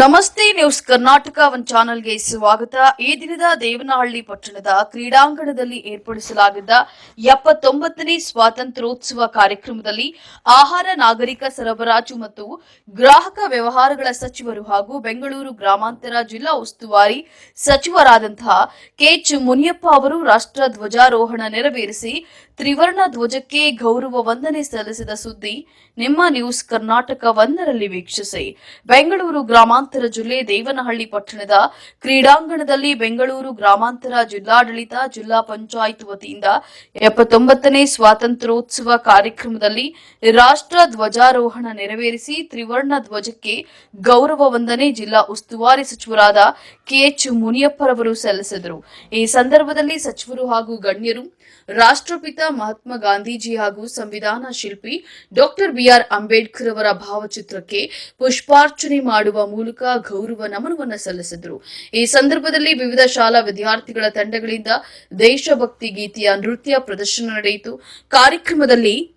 ನಮಸ್ತೆ news Karnataka one ಚಾನೆಲ್ಗೆ ಸ್ವಾಗತ. ಈ ದಿನದ ದೇವನಹಳ್ಳಿ ಪಟ್ಟಣದ ಕ್ರೀಡಾಂಗಣದಲ್ಲಿ ಏರ್ಪಡಿಸಲಾಗಿದ್ದ ಎಪ್ಪತ್ತೊಂಬತ್ತನೇ ಸ್ವಾತಂತ್ರ್ಯೋತ್ಸವ ಕಾರ್ಯಕ್ರಮದಲ್ಲಿ ಆಹಾರ, ನಾಗರಿಕ ಸರಬರಾಜು ಮತ್ತು ಗ್ರಾಹಕ ವ್ಯವಹಾರಗಳ ಸಚಿವರು ಹಾಗೂ ಬೆಂಗಳೂರು ಗ್ರಾಮಾಂತರ ಜಿಲ್ಲಾ ಉಸ್ತುವಾರಿ ಸಚಿವರಾದಂತಹ ಕೆಎಚ್ ಮುನಿಯಪ್ಪ ಅವರು ರಾಷ್ಟ್ರ ಧ್ವಜಾರೋಹಣ ನೆರವೇರಿಸಿ ತ್ರಿವರ್ಣ ಧ್ವಜಕ್ಕೆ ಗೌರವ ವಂದನೆ ಸಲ್ಲಿಸಿದ ಸುದ್ದಿ ನಿಮ್ಮ ನ್ಯೂಸ್ ಕರ್ನಾಟಕ ಒಂದರಲ್ಲಿ ವೀಕ್ಷಿಸಿ. ಬೆಂಗಳೂರು ಗ್ರಾಮಾಂತರ ಜಿಲ್ಲೆ ದೇವನಹಳ್ಳಿ ಪಟ್ಟಣದ ಕ್ರೀಡಾಂಗಣದಲ್ಲಿ ಬೆಂಗಳೂರು ಗ್ರಾಮಾಂತರ ಜಿಲ್ಲಾಡಳಿತ ಜಿಲ್ಲಾ ಪಂಚಾಯತ್ ವತಿಯಿಂದ ಎಪ್ಪತ್ತೊಂಬತ್ತನೇ ಸ್ವಾತಂತ್ರ್ಯೋತ್ಸವ ಕಾರ್ಯಕ್ರಮದಲ್ಲಿ ರಾಷ್ಟ್ರ ಧ್ವಜಾರೋಹಣ ನೆರವೇರಿಸಿ ತ್ರಿವರ್ಣ ಧ್ವಜಕ್ಕೆ ಗೌರವ ವಂದನೆ ಜಿಲ್ಲಾ ಉಸ್ತುವಾರಿ ಸಚಿವರಾದ ಕೆಎಚ್ ಮುನಿಯಪ್ಪರವರು ಸಲ್ಲಿಸಿದರು. ಈ ಸಂದರ್ಭದಲ್ಲಿ ಸಚಿವರು ಹಾಗೂ ಗಣ್ಯರು, ರಾಷ್ಟ್ರಪಿತ ಮಹಾತ್ಮ ಗಾಂಧೀಜಿ ಹಾಗೂ ಸಂವಿಧಾನ ಶಿಲ್ಪಿ ಡಾಕ್ಟರ್ ಬಿಆರ್ ಅಂಬೇಡ್ಕರ್ ಅವರ ಭಾವಚಿತ್ರಕ್ಕೆ ಪುಷ್ಪಾರ್ಚನೆ ಮಾಡುವ ಮೂಲಕ ಗೌರವ ನಮನವನ್ನು ಸಲ್ಲಿಸಿದರು. ಈ ಸಂದರ್ಭದಲ್ಲಿ ವಿವಿಧ ಶಾಲಾ ವಿದ್ಯಾರ್ಥಿಗಳ ತಂಡಗಳಿಂದ ದೇಶಭಕ್ತಿ ಗೀತೆಯ ನೃತ್ಯ ಪ್ರದರ್ಶನ ನಡೆಯಿತು. ಕಾರ್ಯಕ್ರಮದಲ್ಲಿ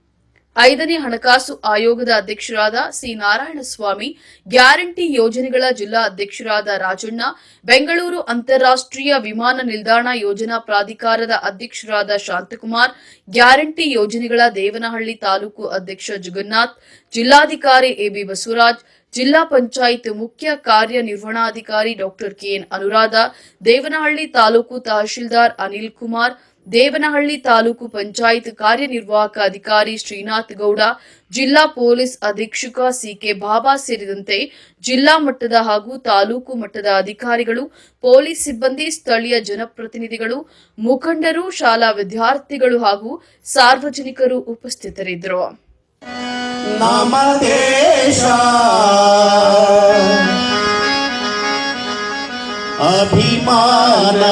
ಐದನೇ ಹಣಕಾಸು ಆಯೋಗದ ಅಧ್ಯಕ್ಷರಾದ ಸಿ ನಾರಾಯಣಸ್ವಾಮಿ, ಗ್ಯಾರಂಟಿ ಯೋಜನೆಗಳ ಜಿಲ್ಲಾ ಅಧ್ಯಕ್ಷರಾದ ರಾಜಣ್ಣ, ಬೆಂಗಳೂರು ಅಂತಾರಾಷ್ಟ್ರೀಯ ವಿಮಾನ ನಿಲ್ದಾಣ ಯೋಜನಾ ಪ್ರಾಧಿಕಾರದ ಅಧ್ಯಕ್ಷರಾದ ಶಾಂತಕುಮಾರ್, ಗ್ಯಾರಂಟಿ ಯೋಜನೆಗಳ ದೇವನಹಳ್ಳಿ ತಾಲೂಕು ಅಧ್ಯಕ್ಷ ಜಗನ್ನಾಥ್, ಜಿಲ್ಲಾಧಿಕಾರಿ ಎಬಿ ಬಸವರಾಜ್, ಜಿಲ್ಲಾ ಪಂಚಾಯತ್ ಮುಖ್ಯ ಕಾರ್ಯನಿರ್ವಹಣಾಧಿಕಾರಿ ಡಾಕ್ಟರ್ ಕೆಎನ್ ಅನುರಾಧ, ದೇವನಹಳ್ಳಿ ತಾಲೂಕು ತಹಶೀಲ್ದಾರ್ ಅನಿಲ್ ಕುಮಾರ್ ದೇವನಹಳ್ಳಿ ತಾಲೂಕು ಪಂಚಾಯತ್ ಕಾರ್ಯನಿರ್ವಾಹಕ ಅಧಿಕಾರಿ ಶ್ರೀನಾಥ್ ಗೌಡ, ಜಿಲ್ಲಾ ಪೊಲೀಸ್ ಅಧೀಕ್ಷಕ ಸಿಕೆ ಬಾಬಾ ಸೇರಿದಂತೆ ಜಿಲ್ಲಾ ಮಟ್ಟದ ಹಾಗೂ ತಾಲೂಕು ಮಟ್ಟದ ಅಧಿಕಾರಿಗಳು, ಪೊಲೀಸ್ ಸಿಬ್ಬಂದಿ, ಸ್ಥಳೀಯ ಜನಪ್ರತಿನಿಧಿಗಳು, ಮುಖಂಡರು, ಶಾಲಾ ವಿದ್ಯಾರ್ಥಿಗಳು ಹಾಗೂ ಸಾರ್ವಜನಿಕರು ಉಪಸ್ಥಿತರಿದ್ದರು. ಅಭಿಮಾನ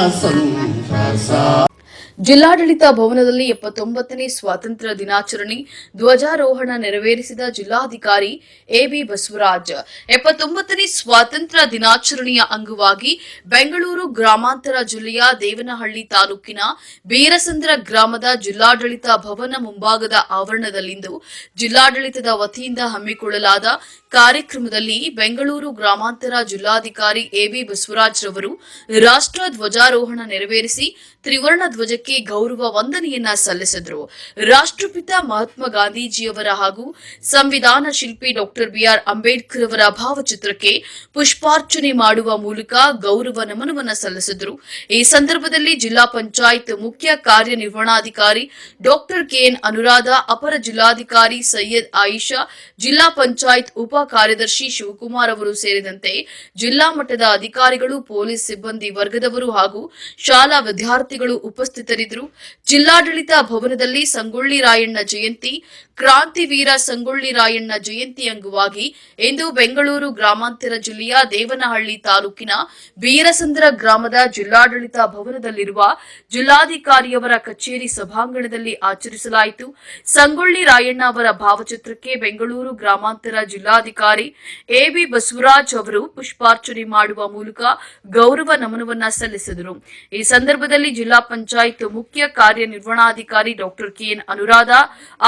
ಜಿಲ್ಲಾಡಳಿತ ಭವನದಲ್ಲಿ ಎಪ್ಪತ್ತೊಂಬತ್ತನೇ ಸ್ವಾತಂತ್ರ್ಯ ದಿನಾಚರಣೆ, ಧ್ವಜಾರೋಹಣ ನೆರವೇರಿಸಿದ ಜಿಲ್ಲಾಧಿಕಾರಿ ಎಬಿ ಬಸವರಾಜ್. ಎಪ್ಪತ್ತೊಂಬತ್ತನೇ ಸ್ವಾತಂತ್ರ್ಯ ದಿನಾಚರಣೆಯ ಅಂಗವಾಗಿ ಬೆಂಗಳೂರು ಗ್ರಾಮಾಂತರ ಜಿಲ್ಲೆಯ ದೇವನಹಳ್ಳಿ ತಾಲೂಕಿನ ಬೀರಸಂದ್ರ ಗ್ರಾಮದ ಜಿಲ್ಲಾಡಳಿತ ಭವನ ಮುಂಭಾಗದ ಆವರಣದಲ್ಲಿಂದು ಜಿಲ್ಲಾಡಳಿತದ ವತಿಯಿಂದ ಹಮ್ಮಿಕೊಳ್ಳಲಾದ ಕಾರ್ಯಕ್ರಮದಲ್ಲಿ ಬೆಂಗಳೂರು ಗ್ರಾಮಾಂತರ ಜಿಲ್ಲಾಧಿಕಾರಿ ಎಬಿ ಬಸವರಾಜ್ ರವರು ರಾಷ್ಟ್ರ ಧ್ವಜಾರೋಹಣ ನೆರವೇರಿಸಿ ತ್ರಿವರ್ಣ ಧ್ವಜಕ್ಕೆ ಗೌರವ ವಂದನೆಯನ್ನ ಸಲ್ಲಿಸಿದರು. ರಾಷ್ಟ್ರಪಿತ ಮಹಾತ್ಮ ಗಾಂಧೀಜಿಯವರ ಹಾಗೂ ಸಂವಿಧಾನ ಶಿಲ್ಪಿ ಡಾಕ್ಟರ್ ಬಿಆರ್ ಅಂಬೇಡ್ಕರ್ ಅವರ ಭಾವಚಿತ್ರಕ್ಕೆ ಪುಷ್ಪಾರ್ಚನೆ ಮಾಡುವ ಮೂಲಕ ಗೌರವ ನಮನವನ್ನ ಸಲ್ಲಿಸಿದರು. ಈ ಸಂದರ್ಭದಲ್ಲಿ ಜಿಲ್ಲಾ ಪಂಚಾಯತ್ ಮುಖ್ಯ ಕಾರ್ಯನಿರ್ವಹಣಾಧಿಕಾರಿ ಡಾಕ್ಟರ್ ಕೆಎನ್ ಅನುರಾಧ, ಅಪರ ಜಿಲ್ಲಾಧಿಕಾರಿ ಸೈಯದ್ ಆಯಿಷಾ, ಜಿಲ್ಲಾ ಪಂಚಾಯತ್ ಉಪ ಕಾರ್ಯದರ್ಶಿ ಶಿವಕುಮಾರ್ ಅವರು ಸೇರಿದಂತೆ ಜಿಲ್ಲಾ ಮಟ್ಟದ ಅಧಿಕಾರಿಗಳು, ಪೊಲೀಸ್ ಸಿಬ್ಬಂದಿ ವರ್ಗದವರು ಹಾಗೂ ಶಾಲಾ ವಿದ್ಯಾರ್ಥಿಗಳು ಉಪಸ್ಥಿತರಿದ್ದರು. ಜಿಲ್ಲಾಡಳಿತ ಭವನದಲ್ಲಿ ಸಂಗೊಳ್ಳಿ ರಾಯಣ್ಣ ಜಯಂತಿ ಕ್ರಾಂತಿವೀರ ಸಂಗೊಳ್ಳಿ ರಾಯಣ್ಣ ಜಯಂತಿ ಅಂಗವಾಗಿ ಇಂದು ಬೆಂಗಳೂರು ಗ್ರಾಮಾಂತರ ಜಿಲ್ಲೆಯ ದೇವನಹಳ್ಳಿ ತಾಲೂಕಿನ ಬೀರಸಂದ್ರ ಗ್ರಾಮದ ಜಿಲ್ಲಾಡಳಿತ ಭವನದಲ್ಲಿರುವ ಜಿಲ್ಲಾಧಿಕಾರಿಯವರ ಕಚೇರಿ ಸಭಾಂಗಣದಲ್ಲಿ ಆಚರಿಸಲಾಯಿತು. ಸಂಗೊಳ್ಳಿ ರಾಯಣ್ಣ ಅವರ ಭಾವಚಿತ್ರಕ್ಕೆ ಬೆಂಗಳೂರು ಗ್ರಾಮಾಂತರ ಜಿಲ್ಲಾಧಿಕಾರಿ ಎಬಿ ಬಸವರಾಜ್ ಅವರು ಪುಷ್ಪಾರ್ಚನೆ ಮಾಡುವ ಮೂಲಕ ಗೌರವ ನಮನವನ್ನ ಸಲ್ಲಿಸಿದರು. ಈ ಸಂದರ್ಭದಲ್ಲಿ ಜಿಲ್ಲಾ ಪಂಚಾಯತ್ ಮುಖ್ಯ ಕಾರ್ಯನಿರ್ವಹಣಾಧಿಕಾರಿ ಡಾಕ್ಟರ್ ಕೆಎನ್ ಅನುರಾಧ,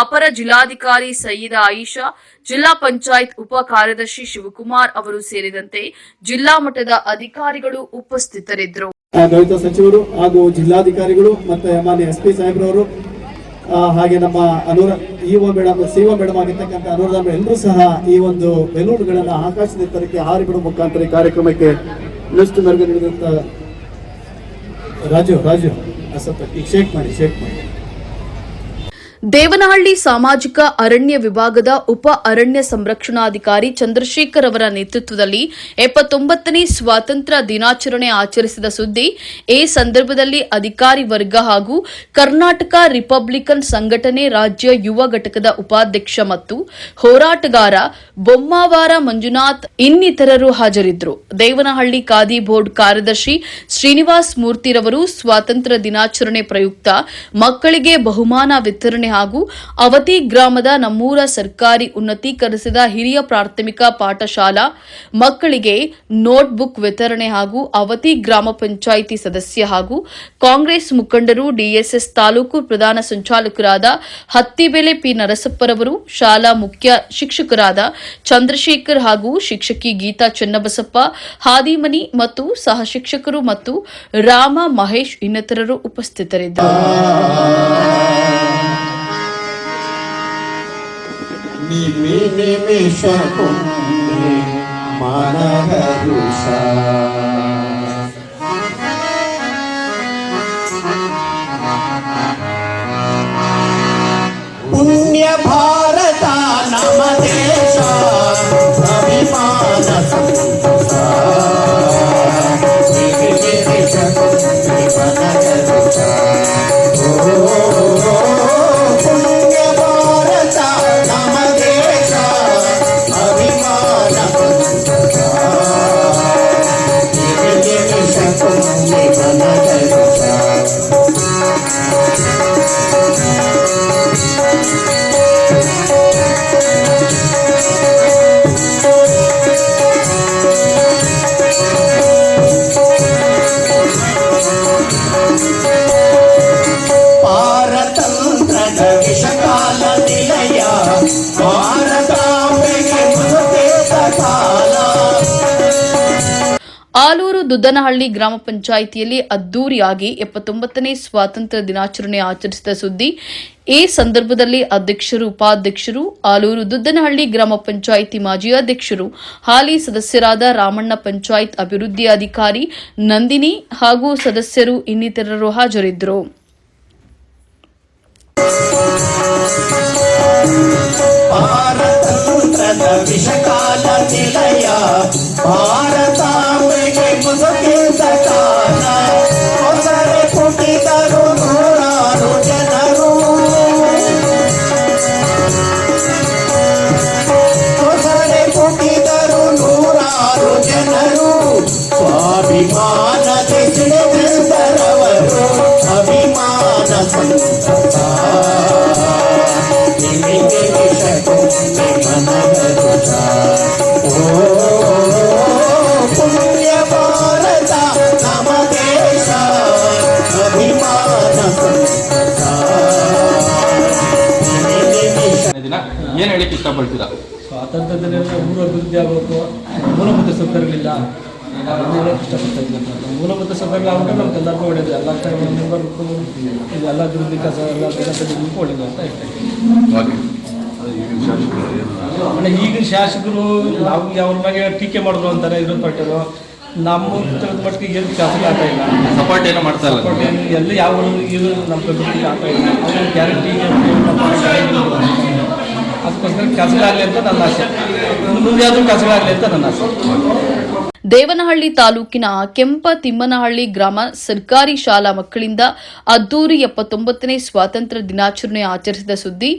ಅಪರ ಜಿಲ್ಲಾಧಿಕಾರಿ ಸಯ್ಯದ ಆಯಿಷಾ, ಜಿಲ್ಲಾ ಪಂಚಾಯತ್ ಉಪ ಕಾರ್ಯದರ್ಶಿ ಶಿವಕುಮಾರ್ ಅವರು ಸೇರಿದಂತೆ ಜಿಲ್ಲಾ ಮಟ್ಟದ ಅಧಿಕಾರಿಗಳು ಉಪಸ್ಥಿತರಿದ್ದರು. ದಲಿತ ಸಚಿವರು ಹಾಗೂ ಜಿಲ್ಲಾಧಿಕಾರಿಗಳು ಮತ್ತೆ ಎಸ್ ಪಿ ಸಾಹೇಬ್ರವರು ಹಾಗೆ ನಮ್ಮ ಅನುರ ಇಒ ಮೇಡಮ್ ಸಿಒ ಮೇಡಮ್ ಆಗಿರ್ತಕ್ಕಂಥ ಅನುರಾಧ ಎಲ್ಲರೂ ಸಹ ಈ ಒಂದು ಬೆಲೂನ್ಗಳನ್ನ ಆಕಾಶದ ಎತ್ತರಕ್ಕೆ ಹಾರಿ ಬಿಡುವ ಮುಖಾಂತರ ಈ ಕಾರ್ಯಕ್ರಮಕ್ಕೆ ಇನ್ನಷ್ಟು ನರ್ಗ ನೀಡಿದಂತ ರಾಜು ರಾಜು ಈಗ ಶೇಕ್ ಮಾಡಿ ಶೇಕ್ ಮಾಡಿ. ದೇವನಹಳ್ಳಿ ಸಾಮಾಜಿಕ ಅರಣ್ಯ ವಿಭಾಗದ ಉಪ ಅರಣ್ಯ ಸಂರಕ್ಷಣಾಧಿಕಾರಿ ಚಂದ್ರಶೇಖರ್ ಅವರ ನೇತೃತ್ವದಲ್ಲಿ ಎಪ್ಪತ್ತೊಂಬತ್ತನೇ ಸ್ವಾತಂತ್ರ್ಯ ದಿನಾಚರಣೆ ಆಚರಿಸಿದ ಸುದ್ದಿ ಈ ಸಂದರ್ಭದಲ್ಲಿ ಅಧಿಕಾರಿ ವರ್ಗ ಹಾಗೂ ಕರ್ನಾಟಕ ರಿಪಬ್ಲಿಕನ್ ಸಂಘಟನೆ ರಾಜ್ಯ ಯುವ ಘಟಕದ ಉಪಾಧ್ಯಕ್ಷ ಮತ್ತು ಹೋರಾಟಗಾರ ಬೊಮ್ಮಾವಾರ ಮಂಜುನಾಥ್ ಇನ್ನಿತರರು ಹಾಜರಿದ್ದರು. ದೇವನಹಳ್ಳಿ ಖಾದಿ ಬೋರ್ಡ್ ಕಾರ್ಯದರ್ಶಿ ಶ್ರೀನಿವಾಸ್ ಮೂರ್ತಿರವರು ಸ್ವಾತಂತ್ರ್ಯ ದಿನಾಚರಣೆ ಪ್ರಯುಕ್ತ ಮಕ್ಕಳಿಗೆ ಬಹುಮಾನ ವಿತರಣೆ ವಿತರಣೆ ಹಾಗೂ ಅವತಿ ಗ್ರಾಮದ ನಮ್ಮೂರ ಸರ್ಕಾರಿ ಉನ್ನತೀಕರಿಸಿದ ಹಿರಿಯ ಪ್ರಾಥಮಿಕ ಪಾಠಶಾಲಾ ಮಕ್ಕಳಿಗೆ ನೋಟ್ಬುಕ್ ವಿತರಣೆ ಹಾಗೂ ಅವತಿ ಗ್ರಾಮ ಪಂಚಾಯಿತಿ ಸದಸ್ಯ ಹಾಗೂ ಕಾಂಗ್ರೆಸ್ ಮುಖಂಡರು ಡಿಎಸ್ಎಸ್ ತಾಲೂಕು ಪ್ರಧಾನ ಸಂಚಾಲಕರಾದ ಹತ್ತಿಬೆಲೆ ಪಿ ನರಸಪ್ಪರವರು, ಶಾಲಾ ಮುಖ್ಯ ಶಿಕ್ಷಕರಾದ ಚಂದ್ರಶೇಖರ್ ಹಾಗೂ ಶಿಕ್ಷಕಿ ಗೀತಾ ಚನ್ನಬಸಪ್ಪ, ಹಾದಿಮನಿ ಮತ್ತು ಸಹ ಶಿಕ್ಷಕರು ಮತ್ತು ರಾಮ ಮಹೇಶ್ ಇನ್ನಿತರರು ಉಪಸ್ಥಿತರಿದ್ದರು. ನಿಮಿ ನಿಮಿಷಕ್ಕೂ ಮನಹರುಷ ಪುಣ್ಯ ಭಾರತ ನಮ ದೇಶ ಆಲೂರು ದುದ್ದನಹಳ್ಳಿ ಗ್ರಾಮ ಪಂಚಾಯಿತಿಯಲ್ಲಿ ಅದ್ದೂರಿಯಾಗಿ ಎಪ್ಪತ್ತೊಂಬತ್ತನೇ ಸ್ವಾತಂತ್ರ್ಯ ದಿನಾಚರಣೆ ಆಚರಿಸಿದ ಸುದ್ದಿ, ಈ ಸಂದರ್ಭದಲ್ಲಿ ಅಧ್ಯಕ್ಷರು, ಉಪಾಧ್ಯಕ್ಷರು, ಆಲೂರು ದುದ್ದನಹಳ್ಳಿ ಗ್ರಾಮ ಪಂಚಾಯಿತಿ ಮಾಜಿ ಅಧ್ಯಕ್ಷರು, ಹಾಲಿ ಸದಸ್ಯರಾದ ರಾಮಣ್ಣ ಪಂಚಾಯತ್ ಅಭಿವೃದ್ಧಿ ಅಧಿಕಾರಿ ನಂದಿನಿ ಹಾಗೂ ಸದಸ್ಯರು ಇನ್ನಿತರರು ಹಾಜರಿದ್ದರು. ಪಾರತಂತ್ರದ ವಿಷಕಾಲ ನಿಲಯ ಭಾರತಾಂಬೆಗೆ ಮುಸುಕೇತ ಕಾಲ ಹೊಸರೆ ಪುಟಿದರು ನೂರಾರು ಜನರು ಹೊಸರೆ ಪುಟಿದರು ನೂರಾರು ಜನರು ಸ್ವಾಭಿಮಾನತೆ ಏನು ಸೊ ಇಷ್ಟಪಡ್ತೀರಾ ಸ್ವಾತಂತ್ರ್ಯದಲ್ಲಿ ಊರು ಅಭಿವೃದ್ಧಿ ಆಗಬೇಕು. ಮೂಲಭೂತ ಸೌಕರ್ಯಗಳಿಲ್ಲ. ಹೇಳಕ್ಕೆ ಇಷ್ಟಪಡ್ತಾ ಇದ್ದೀನಿ ನಮ್ಮ ಮೂಲಭೂತ ಸೌಕರ್ಯ ಆಗ್ಬಿಟ್ರೆ ನಮ್ಗೆ ಎಲ್ಲರಿಗೂ ಒಳ್ಳೇದು. ಎಲ್ಲ ಮೆಂಬರ್ಗೂ ಎಲ್ಲ ಅಭಿವೃದ್ಧಿ ಕೆಲಸ ಎಲ್ಲ ಜನತೆಗಳಿಗೂ ಒಳ್ಳೇದು ಅಂತ ಹೇಳ್ತೀನಿ. ಅಂದ್ರೆ ಈಗಿನ ಶಾಸಕರು ನಾವು ಅವ್ರ ಬಗ್ಗೆ ಟೀಕೆ ಮಾಡಿದ್ರು ಅಂತಾರೆ ಇರೋ ಪಟ್ಟರು. ನಮ್ಮ ತಿಳಿದ ಮಟ್ಟಿಗೆ ಏನು ಕೆಲಸ ಆಗ್ತಾ ಇಲ್ಲ. ಸಪೋರ್ಟ್ ಏನೋ ಮಾಡ್ತಾ ಇಲ್ಲ? ಎಲ್ಲಿ ಯಾವ ಇದು ನಮ್ಮ ಆಗ್ತಾ ಇಲ್ಲ. ಗ್ಯಾರಂಟಿ ಕೆಲಸಗಳಾಗಲಿ ಅಂತ ನನ್ನ ಆಸೆ. ಕೆಲಸಗಳಾಗಲಿ ಅಂತ ನನ್ನ ಆಸೆ. ದೇವನಹಳ್ಳಿ ತಾಲೂಕಿನ ಕೆಂಪ ತಿಮ್ಮನಹಳ್ಳಿ ಗ್ರಾಮ ಸರ್ಕಾರಿ ಶಾಲಾ ಮಕ್ಕಳಿಂದ ಅದ್ದೂರಿ ಎಪ್ಪತ್ತೊಂಬತ್ತನೇ ಸ್ವಾತಂತ್ರ್ಯ ದಿನಾಚರಣೆ ಆಚರಿಸಿದ ಸುದ್ದಿ,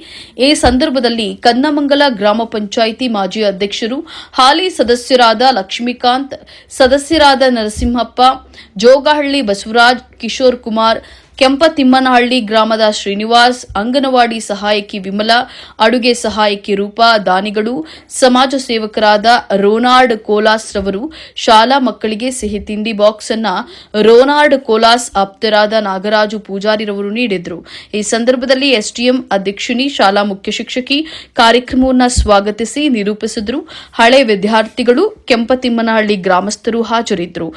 ಈ ಸಂದರ್ಭದಲ್ಲಿ ಕನ್ನಮಂಗಲ ಗ್ರಾಮ ಪಂಚಾಯಿತಿ ಮಾಜಿ ಅಧ್ಯಕ್ಷರು, ಹಾಲಿ ಸದಸ್ಯರಾದ ಲಕ್ಷ್ಮೀಕಾಂತ್, ಸದಸ್ಯರಾದ ನರಸಿಂಹಪ್ಪ, ಜೋಗಹಳ್ಳಿ ಬಸವರಾಜ್ ಕಿಶೋರ್ ಕುಮಾರ್ ಕೆಂಪತಿಮ್ಮನಹಳ್ಳಿ ಗ್ರಾಮದ ಶ್ರೀನಿವಾಸ್, ಅಂಗನವಾಡಿ ಸಹಾಯಕಿ ವಿಮಲ, ಅಡುಗೆ ಸಹಾಯಕಿ ರೂಪಾ ದಾನಿಗಳು, ಸಮಾಜ ಸೇವಕರಾದ ರೋನಾಲ್ಡ್ ಕೋಲಾಸ್ ರವರು, ಶಾಲಾ ಮಕ್ಕಳಿಗೆ ಸಿಹಿ ತಿಂಡಿ ಬಾಕ್ಸ್ ಅನ್ನ ರೋನಾಲ್ಡ್ ಕೋಲಾಸ್ ಆಪ್ತರಾದ ನಾಗರಾಜು ಪೂಜಾರಿರವರು ನೀಡಿದ್ರು. ಈ ಸಂದರ್ಭದಲ್ಲಿ ಎಸ್ಡಿಎಂ ಅಧ್ಯಕ್ಷಿಣಿ, ಶಾಲಾ ಮುಖ್ಯ ಶಿಕ್ಷಕಿ ಕಾರ್ಯಕ್ರಮವನ್ನು ಸ್ವಾಗತಿಸಿ ನಿರೂಪಿಸಿದ್ರು. ಹಳೆ ವಿದ್ಯಾರ್ಥಿಗಳು ಕೆಂಪತಿಮ್ಮನಹಳ್ಳಿ ಗ್ರಾಮಸ್ಥರು ಹಾಜರಿದ್ದರು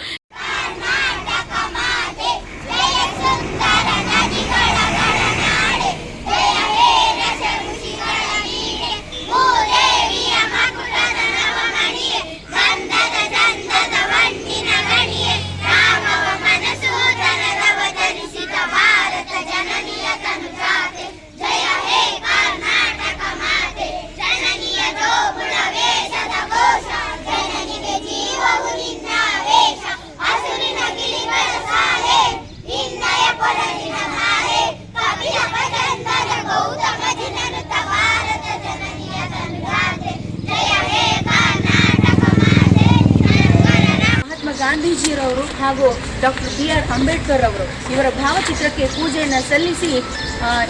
ಗಾಂಧೀಜಿಯರವರು ಹಾಗೂ ಡಾಕ್ಟರ್ ಬಿ ಆರ್ ಅಂಬೇಡ್ಕರ್ ಅವರು ಇವರ ಭಾವಚಿತ್ರಕ್ಕೆ ಪೂಜೆಯನ್ನು ಸಲ್ಲಿಸಿ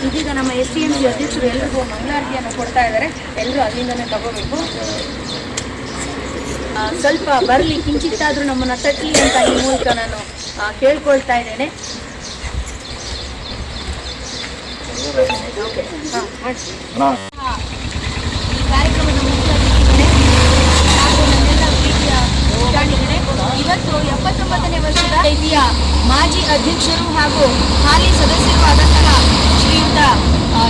ಇದೀಗ ನಮ್ಮ ಎಸ್ ಸಿ ಎಂ ಸಿ ಅಧ್ಯಕ್ಷರು ಎಲ್ರಿಗೂ ಮಂಗಳಾರತಿಯನ್ನು ಕೊಡ್ತಾ ಇದ್ದಾರೆ. ಎಲ್ಲರೂ ಅಲ್ಲಿಂದನೇ ತಗೋಬೇಕು. ಸ್ವಲ್ಪ ಬರಲಿ ಕಿಂಚಿತ್ತಾದರೂ ನಮ್ಮನ್ನು ತಟ್ಟಲಿ ಅಂತ ಈ ಮೂಲಕ ನಾನು ಕೇಳ್ಕೊಳ್ತಾ ಇದ್ದೇನೆ. ಓಕೆ. ಹಾ, ಎಪ್ಪತ್ತೊಂಬತ್ತನೇ ವರ್ಷದ ರೀತಿಯ ಮಾಜಿ ಅಧ್ಯಕ್ಷರು ಹಾಗೂ ಹಾಲಿ ಸದಸ್ಯರು ಆದಂತಹ ಶ್ರೀಯುತ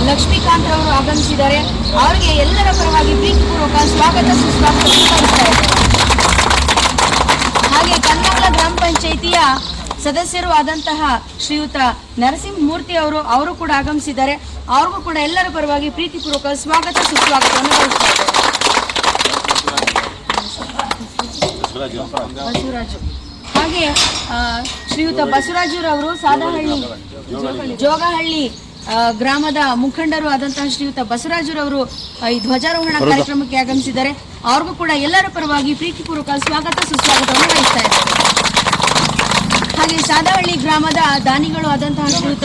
ಲಕ್ಷ್ಮೀಕಾಂತ್ ಅವರು ಆಗಮಿಸಿದ್ದಾರೆ. ಅವರಿಗೆ ಎಲ್ಲರ ಪರವಾಗಿ ಪ್ರೀತಿಪೂರ್ವಕ ಸ್ವಾಗತ ಸುಸ್ವಾಗತ ಹಾಗೆ ಕನ್ನಡ ಗ್ರಾಮ ಪಂಚಾಯಿತಿಯ ಸದಸ್ಯರು ಆದಂತಹ ಶ್ರೀಯುತ ನರಸಿಂಹಮೂರ್ತಿ ಅವರು ಅವರು ಕೂಡ ಆಗಮಿಸಿದ್ದಾರೆ. ಅವ್ರಿಗೂ ಕೂಡ ಎಲ್ಲರ ಪರವಾಗಿ ಪ್ರೀತಿಪೂರ್ವಕ ಸ್ವಾಗತ ಸುಸ್ವಾಗತವನ್ನು ಬಯಸ್ತಾ ಬಸವರಾಜು. ಹಾಗೆ ಶ್ರೀಯುತ ಬಸವರಾಜರವರು ಸಾದಹಳ್ಳಿ ಜೋಗಹಳ್ಳಿ ಗ್ರಾಮದ ಮುಖಂಡರು ಆದಂತಹ ಶ್ರೀಯುತ ಬಸವರಾಜರವರು ಈ ಧ್ವಜಾರೋಹಣ ಕಾರ್ಯಕ್ರಮಕ್ಕೆ ಆಗಮಿಸಿದ್ದಾರೆ. ಅವ್ರಿಗೂ ಕೂಡ ಎಲ್ಲರ ಪರವಾಗಿ ಪ್ರೀತಿಪೂರ್ವಕ ಸ್ವಾಗತ ಸುಸ್ವಾಗತವನ್ನು ವಹಿಸ್ತಾ ಇದ್ದಾರೆ. ಹಾಗೆ ಸಾದಹಳ್ಳಿ ಗ್ರಾಮದ ದಾನಿಗಳು ಆದಂತಹ ಶ್ರೀಯುತ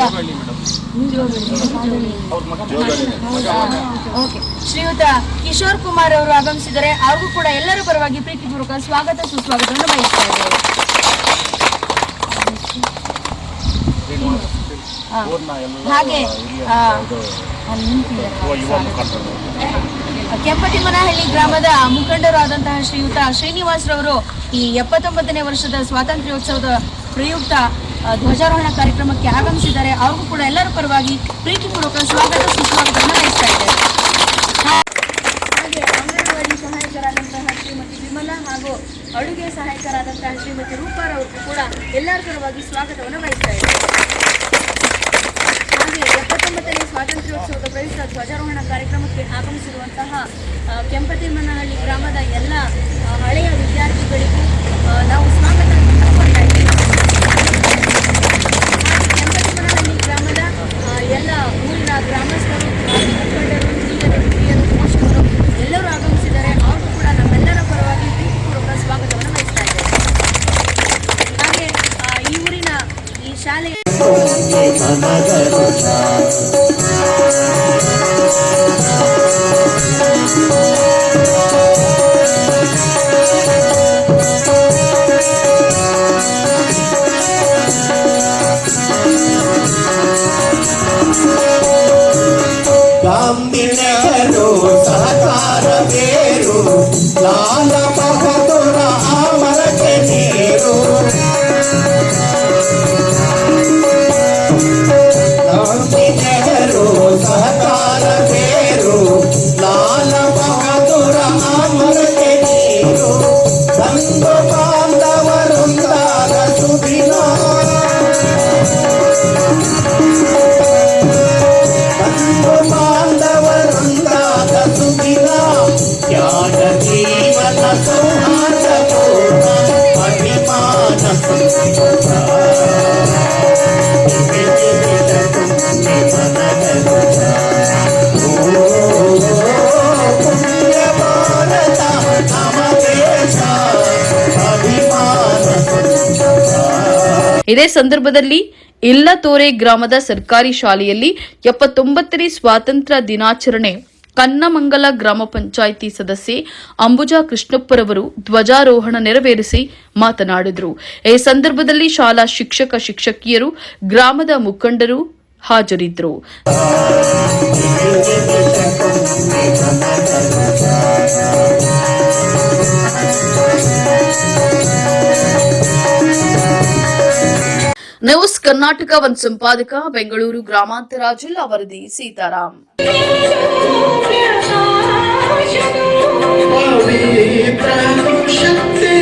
ಶ್ರೀಯುತ ಕಿಶೋರ್ ಕುಮಾರ್ ಅವರು ಆಗಮಿಸಿದರೆ ಅವ್ರಿಗೂ ಕೂಡ ಎಲ್ಲರ ಪರವಾಗಿ ಪ್ರೀತಿಪೂರ್ವಕ ಸ್ವಾಗತ ಸುಸ್ವಾಗತವನ್ನು ಬಯಸ್ತಾ ಇದ್ದೇವೆ ಆ, ಹಾಗೆ. ಕೆಂಪತಿಮ್ಮನಹಳ್ಳಿ ಗ್ರಾಮದ ಮುಖಂಡರು. ಆದಂತಹ ಶ್ರೀಯುತ ಶ್ರೀನಿವಾಸರವರು ಈ ಎಪ್ಪತ್ತೊಂಬತ್ತನೇ ವರ್ಷದ ಸ್ವಾತಂತ್ರ್ಯೋತ್ಸವದ ಪ್ರಯುಕ್ತ ಧ್ವಜಾರೋಹಣ ಕಾರ್ಯಕ್ರಮಕ್ಕೆ ಆಗಮಿಸಿದ್ದಾರೆ. ಅವ್ರಿಗೂ ಕೂಡ ಎಲ್ಲರ ಪರವಾಗಿ ಪ್ರೀತಿಪೂರ್ವಕ ಸ್ವಾಗತ ಸುಸ್ವಾಗತವನ್ನು ನಡೆಸ್ತಾ ಇದ್ದಾರೆ ಹಾಗೆ ಅಂಗನವಾಡಿ ಸಹಾಯಕರಾದಂತಹ ಶ್ರೀಮತಿ ವಿಮಲಾ ಹಾಗೂ ಅಡುಗೆ ಸಹಾಯಕರಾದಂತಹ ಶ್ರೀಮತಿ ರೂಪಾರವ್ರಿಗೂ ಕೂಡ ಎಲ್ಲರ ಪರವಾಗಿ ಸ್ವಾಗತವನ್ನು ವಹಿಸ್ತಾ ಇದ್ದಾರೆ. ಹಾಗೆ ಎಪ್ಪತ್ತೊಂಬತ್ತನೇ ಸ್ವಾತಂತ್ರ್ಯೋತ್ಸವದ ಪ್ರಯುಕ್ತ ಧ್ವಜಾರೋಹಣ ಕಾರ್ಯಕ್ರಮಕ್ಕೆ ಆಗಮಿಸಿರುವಂತಹ ಕೆಂಪತಿಮ್ಮನಹಳ್ಳಿ ಗ್ರಾಮದ ಎಲ್ಲ ಹಳೆಯ ವಿದ್ಯಾರ್ಥಿಗಳಿಗೂ ನಾವು ಸ್ವಾಗತ ಗ್ರಾಮದ ಎಲ್ಲ ಊರಿನ ಗ್ರಾಮಸ್ಥರು గాంబినగరు సహకార పేరు లాల ಇದೇ ಸಂದರ್ಭದಲ್ಲಿ ಇಲ್ಲತೋರೆ ಗ್ರಾಮದ ಸರ್ಕಾರಿ ಶಾಲೆಯಲ್ಲಿ ಎಪ್ಪತ್ತೊಂಬತ್ತನೇ ಸ್ವಾತಂತ್ರ್ಯ ದಿನಾಚರಣೆ ಕನ್ನಮಂಗಲ ಗ್ರಾಮ ಪಂಚಾಯಿತಿ ಸದಸ್ಯೆ ಅಂಬುಜಾ ಕೃಷ್ಣಪ್ಪರವರು ಧ್ವಜಾರೋಹಣ ನೆರವೇರಿಸಿ ಮಾತನಾಡಿದರು. ಈ ಸಂದರ್ಭದಲ್ಲಿ ಶಾಲಾ ಶಿಕ್ಷಕ, ಶಿಕ್ಷಕಿಯರು, ಗ್ರಾಮದ ಮುಖಂಡರು ಹಾಜರಿದ್ದರು. ಕರ್ನಾಟಕವನ್ನು ಸಂಪಾದಕ ಬೆಂಗಳೂರು ಗ್ರಾಮಾಂತರ ಜಿಲ್ಲಾ ವರದಿ ಸೀತಾರಾಮ್ ಶಕ್ತಿ